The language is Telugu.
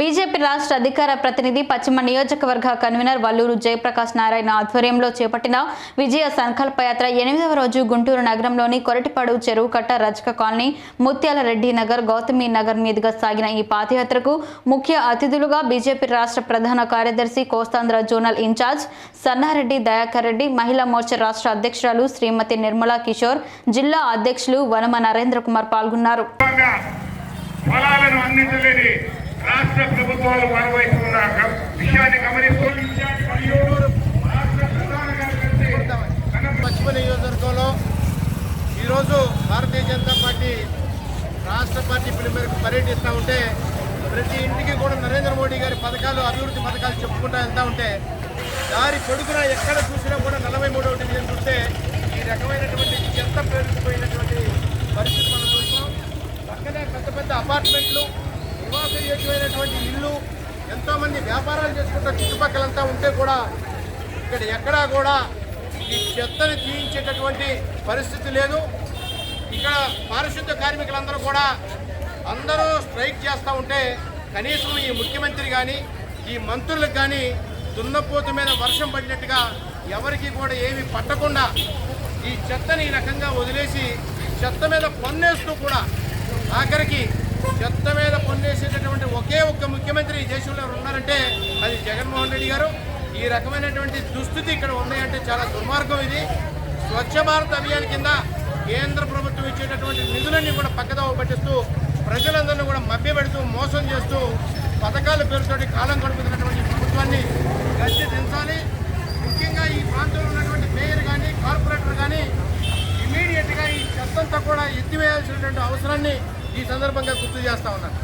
బీజేపీ రాష్ట్ర అధికార ప్రతినిధి పశ్చిమ నియోజకవర్గ కన్వీనర్ వల్లూరు జయప్రకాష్ నారాయణ ఆధ్వర్యంలో చేపట్టిన విజయ సంకల్పయాత్ర ఎనిమిదవ రోజు గుంటూరు నగరంలోని కొరటిపాడు చెరువు కట్ట రజక కాలనీ ముత్యాల రెడ్డి నగర్ గౌతమి నగర్ మీదుగా సాగిన ఈ పాదయాత్రకు ముఖ్య అతిథులుగా బీజేపీ రాష్ట్ర ప్రధాన కార్యదర్శి Kosta Andhra zonal in charge Sanna Reddy Dayakar Reddy Mahila Morcha రాష్ట్ర అధ్యక్షురాలు శ్రీమతి నిర్మలా కిషోర్ జిల్లా అధ్యక్షులు వనమ నరేంద్ర కుమార్ పాల్గొన్నారు. ప్రభుత్వాలు మరోవైపున్న విషయాన్ని గమనిస్తూ పశ్చిమ నియోజకవర్గంలో ఈరోజు భారతీయ జనతా పార్టీ రాష్ట్ర పార్టీ పిలుపు మేరకు పర్యటిస్తూ ఉంటే ప్రతి ఇంటికి కూడా నరేంద్ర మోడీ గారి పథకాలు అభివృద్ధి పథకాలు చెప్పుకుంటూ వెళ్తూ ఉంటే దారి పొడుగున ఎక్కడ చూసినా కూడా నలభై మూడవ డివిజన్ చూస్తే ఈ రకమైనటువంటి ఎంత పేరుకుపోయినటువంటి పరిస్థితి మనం చూస్తాం పక్కనే పెద్ద పెద్ద అపార్ట్మెంట్లు నివాసయోగ్యమైనటువంటి ఇల్లు ఎంతోమంది వ్యాపారాలు చేసుకుంటూ చుట్టుపక్కలంతా ఉంటే కూడా ఇక్కడ ఎక్కడా కూడా ఈ చెత్తని తీయించేటటువంటి పరిస్థితి లేదు. ఇక్కడ పారిశుద్ధ కార్మికులందరూ కూడా అందరూ స్ట్రైక్ చేస్తూ ఉంటే కనీసం ఈ ముఖ్యమంత్రి కానీ ఈ మంత్రులకు కానీ దున్నపోతు మీద వర్షం పడినట్టుగా ఎవరికి కూడా ఏమి పట్టకుండా ఈ చెత్తని ఈ రకంగా వదిలేసి చెత్త మీద పన్నేస్తూ కూడా ఆఖరికి చెత్త మీద పన్నేసేటటువంటి ఒకే ఒక్క ముఖ్యమంత్రి ఈ దేశంలో ఉన్నారంటే అది జగన్మోహన్ రెడ్డి గారు. ఈ రకమైనటువంటి దుస్థితి ఇక్కడ ఉన్నాయంటే చాలా దుర్మార్గం ఇది. స్వచ్ఛ భారత్ అభియాన్ కింద కేంద్ర ప్రభుత్వం ఇచ్చేటటువంటి నిధులన్నీ కూడా పక్కదవ పట్టిస్తూ ప్రజలందరినీ కూడా మభ్యపెడుతూ మోసం చేస్తూ పథకాల పేరుతోటి కాలం గడుపుతున్నటువంటి ప్రభుత్వాన్ని గట్టి దించాలి. ముఖ్యంగా ఈ ప్రాంతంలో ఉన్నటువంటి మేయర్ కానీ కార్పొరేటర్ కానీ ఇమీడియట్గా ఈ చెత్తంతా కూడా ఎత్తివేయాల్సినటువంటి అవసరాన్ని ఈ సందర్భంగా గుర్తు చేస్తా ఉన్నాను